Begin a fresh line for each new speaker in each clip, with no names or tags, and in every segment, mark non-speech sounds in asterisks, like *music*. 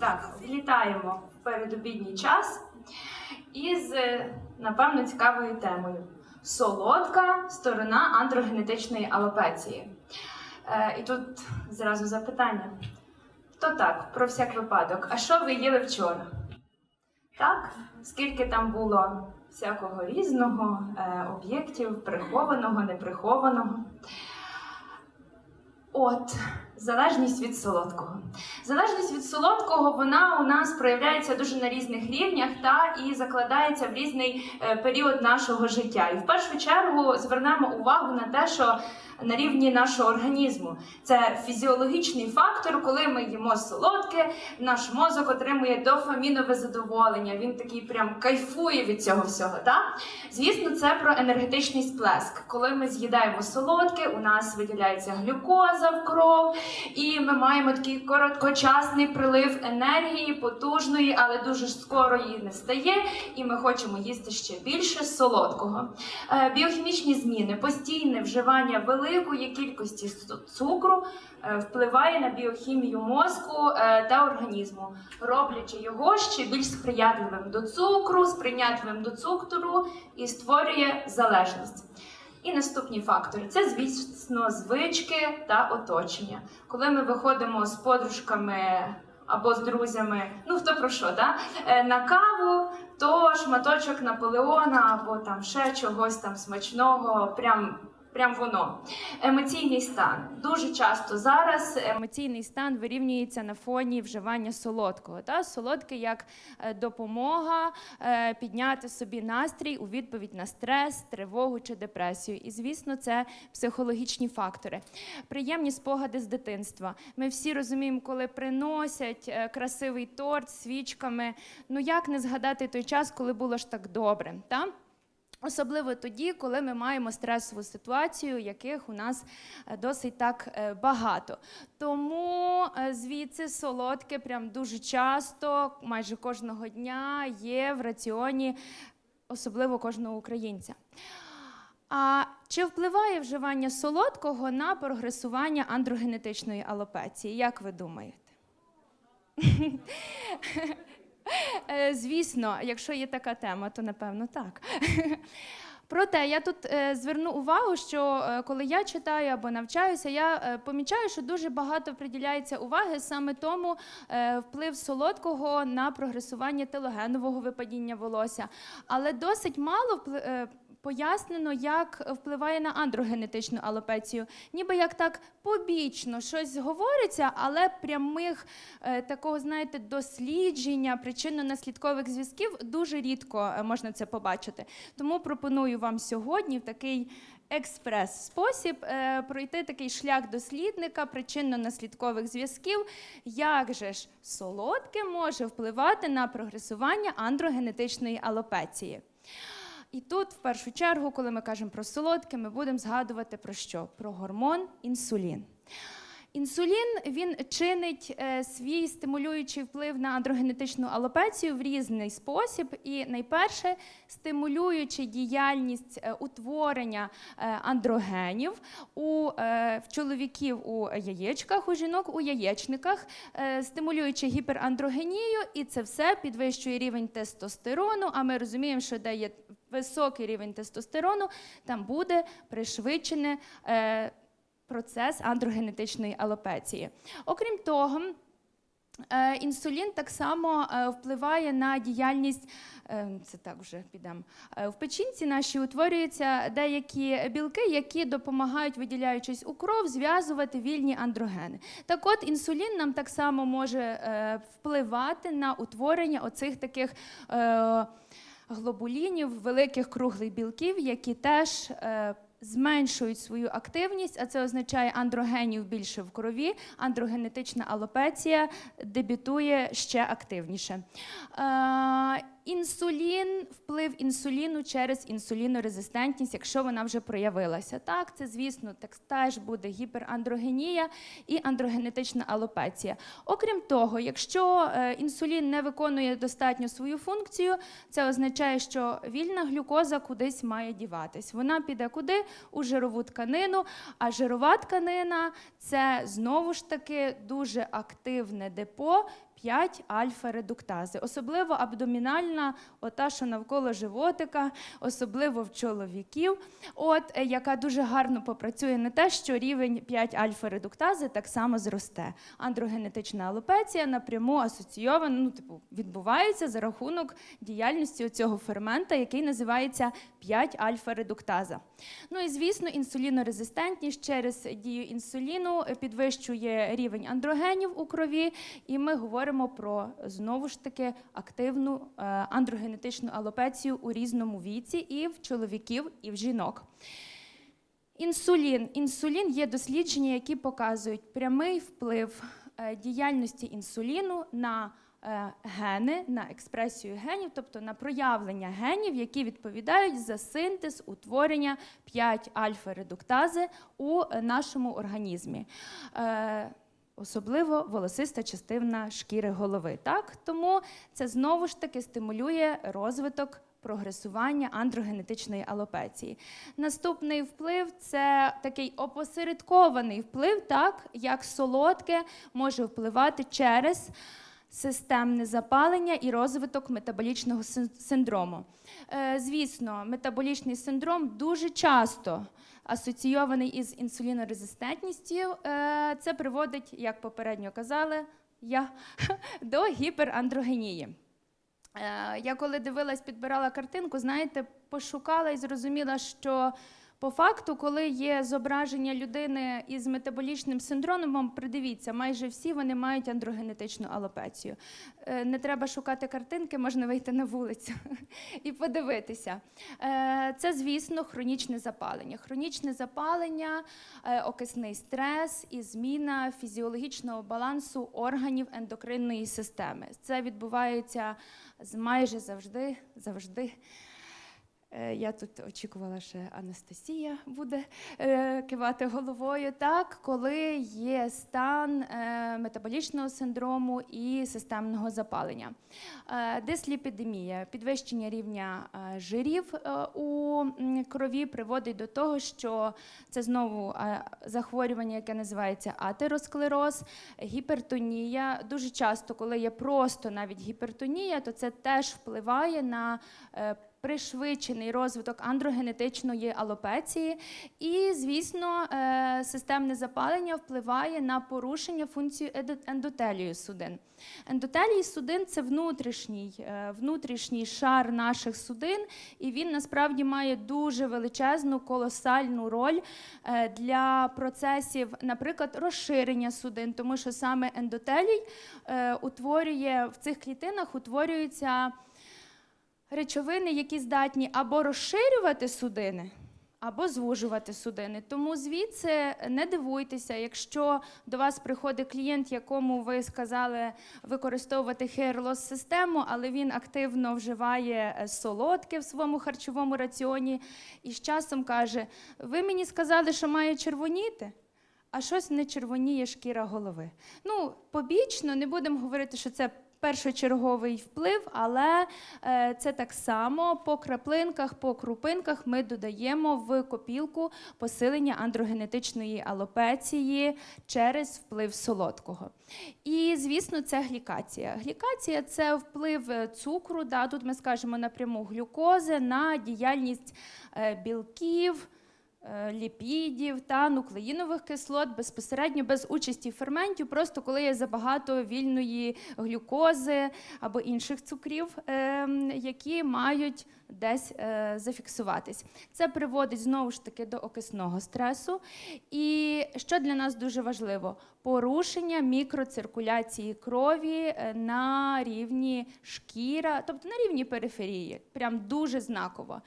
Так, влітаємо в передобідній час із, е, напевно, цікавою темою: солодка сторона андрогенетичної алопеції. Е, і тут зразу запитання. То так, про всяк випадок, а що ви їли вчора? Так, скільки там було всякого різного е, об'єктів, прихованого, неприхованого. От, залежність від солодкого. Залежність від солодкого вона у нас проявляється дуже на різних рівнях та і закладається в різний е, період нашого життя. І в першу чергу звернемо увагу на те, що на рівні нашого організму це фізіологічний фактор, коли ми їмо солодке, наш мозок отримує дофамінове задоволення. Він такий прям кайфує від цього всього. Та? Звісно, це про енергетичний сплеск. Коли ми з'їдаємо солодке, у нас виділяється глюкоза в кров, і ми маємо такий короткочасний прилив енергії, потужної, але дуже скоро її не стає, і ми хочемо їсти ще більше солодкого. Е, Біохімічні зміни, постійне вживання великої кількості цукру е, впливає на біохімію мозку е, та організму, роблячи його ще більш сприятливим до цукру, сприйнятливим до цукру і створює залежність. І наступні фактори це, звісно, звички та оточення. Коли ми виходимо з подружками або з друзями, ну хто про що, да? е, на каву, то шматочок Наполеона або там ще чогось там смачного, прям. Прям воно. Емоційний стан. Дуже часто зараз емоційний стан вирівнюється на фоні вживання солодкого. Та? Солодке як е, допомога е, підняти собі настрій у відповідь на стрес, тривогу чи депресію. І, звісно, це психологічні фактори. Приємні спогади з дитинства. Ми всі розуміємо, коли приносять е, красивий торт свічками. Ну як не згадати той час, коли було ж так добре? Та? Особливо тоді, коли ми маємо стресову ситуацію, яких у нас е, досить так е, багато. Тому е, звідси солодке прям дуже часто, майже кожного дня є в раціоні, особливо кожного українця. А чи впливає вживання солодкого на прогресування андрогенетичної алопеції? Як ви думаєте? Е, Звісно, якщо є така тема, то напевно так. *laughs* Проте я тут е, зверну увагу, що е, коли я читаю або навчаюся, я помічаю, що дуже багато приділяється уваги саме тому вплив солодкого на прогресування телогенового випадіння волосся, але досить мало пояснено, як впливає на андрогенетичну алопецію. Ніби як так побічно щось говориться, але прямих е, такого, знаєте, дослідження причинно-наслідкових зв'язків дуже рідко е, можна це побачити. Тому пропоную вам сьогодні в такий експрес-спосіб е, пройти такий шлях дослідника причинно-наслідкових зв'язків, як же ж солодке може впливати на прогресування андрогенетичної алопеції. І тут, в першу чергу, коли ми кажемо про солодке, ми будемо згадувати про що? Про гормон інсулін. Інсулін він чинить е, свій стимулюючий вплив на андрогенетичну алопецію в різний спосіб. І найперше, стимулюючи діяльність е, утворення е, андрогенів у, в чоловіків у яєчках, у жінок у яєчниках, стимулюючи гіперандрогенію, і це все підвищує рівень тестостерону. А ми розуміємо, що де є високий рівень тестостерону, там буде пришвидшене. Процес андрогенетичної алопеції. Окрім того, е, інсулін так само е, впливає на діяльність, е, це так вже підемо. В печінці нашій утворюються деякі білки, які допомагають, виділяючись у кров, зв'язувати вільні андрогени. Так от інсулін нам так само може впливати на утворення оцих таких. Глобулінів, великих круглих білків, які теж зменшують свою активність, а це означає андрогенів більше в крові, андрогенетична алопеція дебютує ще активніше. Інсулін, вплив інсуліну через інсулінорезистентність, якщо вона вже проявилася. Так, це звісно, так теж буде гіперандрогенія і андрогенетична алопеція. Окрім того, якщо е, інсулін не виконує достатньо свою функцію, це означає, що вільна глюкоза кудись має діватись. Вона піде куди? У жирову тканину. А жирова тканина це знову ж таки дуже активне депо 5 альфа-редуктази, особливо абдомінальна, ота, що навколо животика, особливо в чоловіків, от, е, яка дуже гарно попрацює на те, що рівень 5 альфа-редуктази так само зросте. Андрогенетична алопеція напряму асоційована, ну, типу, відбувається за рахунок діяльності цього фермента, який називається 5 альфа-редуктаза. Ну і звісно, інсулінорезистентність через дію інсуліну е, підвищує рівень андрогенів у крові, і ми говоримо про знову ж таки активну е, андрогенетичну алопецію у різному віці і в чоловіків, і в жінок. Інсулін. Інсулін є дослідження, які показують прямий вплив е, діяльності інсуліну на е, гени, на експресію генів, тобто на проявлення генів, які відповідають за синтез утворення 5 альфа-редуктази у е, нашому організмі. Особливо волосиста частина шкіри голови. Так? Тому це знову ж таки стимулює розвиток прогресування андрогенетичної алопеції. Наступний вплив це такий опосередкований вплив, так як солодке може впливати через системне запалення і розвиток метаболічного синдрому. Е, Звісно, метаболічний синдром дуже часто асоційований із інсулінорезистентністю. Е, Це приводить, як попередньо казали, я *laughs* до гіперандрогенії. Е, Я коли дивилась, підбирала картинку, знаєте, пошукала і зрозуміла, що по факту, коли є зображення людини із метаболічним синдромом, придивіться, майже всі вони мають андрогенетичну алопецію. Е, Не треба шукати картинки, можна вийти на вулицю *laughs* і подивитися. Е, Це, звісно, хронічне запалення. Хронічне запалення, е, окисний стрес і зміна фізіологічного балансу органів ендокринної системи. Це відбувається майже завжди, завжди. Е, Я тут очікувала, що Анастасія буде е, кивати головою. Так, коли є стан е, метаболічного синдрому і системного запалення. Дисліпідемія, підвищення рівня жирів у крові приводить до того, що це знову захворювання, яке називається атеросклероз, гіпертонія. Дуже часто, коли є просто навіть гіпертонія, то це теж впливає на пришвидшений розвиток андрогенетичної алопеції. І, звісно, е, системне запалення впливає на порушення функції ендотелію судин. Ендотелій судин це внутрішній, е, внутрішній шар наших судин, і він насправді має дуже величезну колосальну роль е, для процесів, наприклад, розширення судин, тому що саме ендотелій утворює в цих клітинах утворюються речовини, які здатні або розширювати судини, або звужувати судини. Тому звідси не дивуйтеся, якщо до вас приходить клієнт, якому ви сказали використовувати loss систему, але він активно вживає е, солодке в своєму харчовому раціоні і з часом каже: ви мені сказали, що має червоніти. А щось не червоніє шкіра голови. Ну, побічно, не будемо говорити, що це першочерговий вплив, але е, це так само по краплинках, по крупинках ми додаємо в копілку посилення андрогенетичної алопеції через вплив солодкого. І, звісно, це глікація. Глікація це вплив е, цукру, да, тут ми скажемо напряму глюкози на діяльність е, білків ліпідів та нуклеїнових кислот безпосередньо без участі ферментів, просто коли є забагато вільної глюкози або інших цукрів, ем, які мають десь е, зафіксуватись. Це приводить знову ж таки до окисного стресу. І що для нас дуже важливо? Порушення мікроциркуляції крові е, на рівні шкіра, тобто на рівні периферії, прям дуже знаково.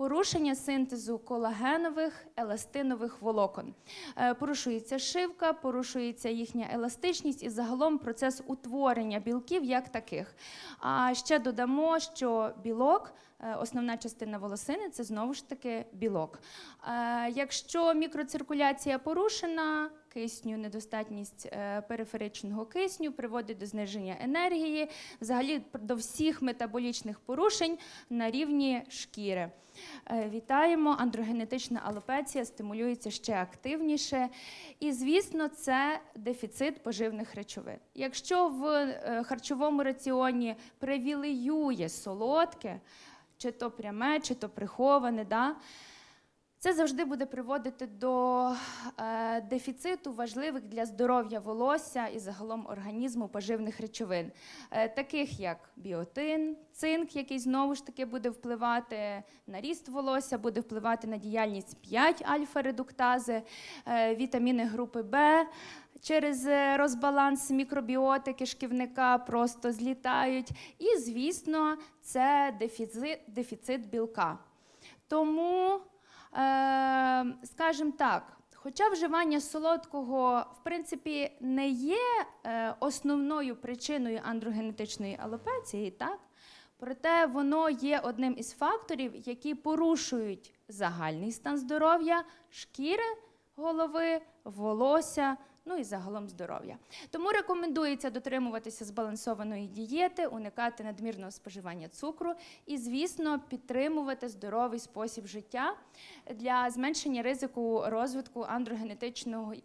Порушення синтезу колагенових еластинових волокон. Е, Порушується шивка, порушується їхня еластичність і загалом процес утворення білків як таких. А ще додамо, що білок. Е, Основна частина волосини це знову ж таки білок. Е, Якщо мікроциркуляція порушена, кисню, недостатність е, периферичного кисню приводить до зниження енергії, взагалі до всіх метаболічних порушень на рівні шкіри. Вітаємо, андрогенетична алопеція стимулюється ще активніше. І, звісно, це дефіцит поживних речовин. Якщо в харчовому раціоні привілеює солодке, чи то пряме, чи то приховане, да, це завжди буде приводити до е, дефіциту важливих для здоров'я волосся і загалом організму поживних речовин, е, таких як біотин, цинк, який знову ж таки буде впливати на ріст волосся, буде впливати на діяльність 5 альфа-редуктази, е, вітаміни групи Б. Через е, розбаланс мікробіоти кишківника просто злітають. І, звісно, це дефіцит, дефіцит білка. Тому, е, скажімо так, хоча вживання солодкого, в принципі, не є е, основною причиною андрогенетичної алопеції, так? проте воно є одним із факторів, які порушують загальний стан здоров'я, шкіри голови, волосся. Ну і загалом здоров'я. Тому рекомендується дотримуватися збалансованої дієти, уникати надмірного споживання цукру і, звісно, підтримувати здоровий спосіб життя для зменшення ризику розвитку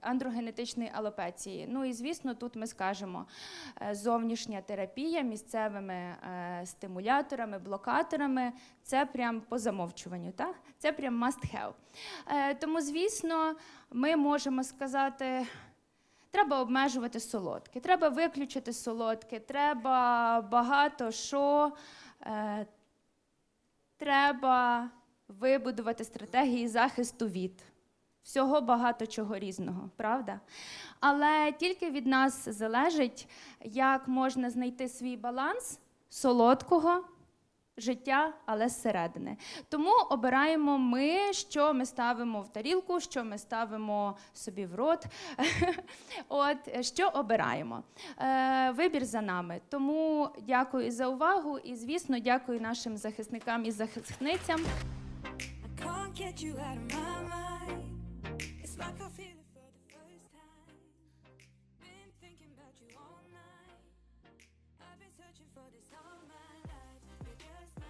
андрогенетичної алопеції. Ну і звісно, тут ми скажемо е, зовнішня терапія місцевими е, стимуляторами, блокаторами. Це прям по замовчуванню, так? Це прям must have. Е, Тому, звісно, ми можемо сказати. Треба обмежувати солодке, треба виключити солодке, треба багато що. Е, треба вибудувати стратегії захисту від. Всього багато чого різного, правда? Але тільки від нас залежить, як можна знайти свій баланс солодкого життя, але зсередини. Тому обираємо ми, що ми ставимо в тарілку, що ми ставимо собі в рот. *laughs* От що обираємо. Е, вибір за нами. Тому дякую за увагу і, звісно, дякую нашим захисникам і захисницям.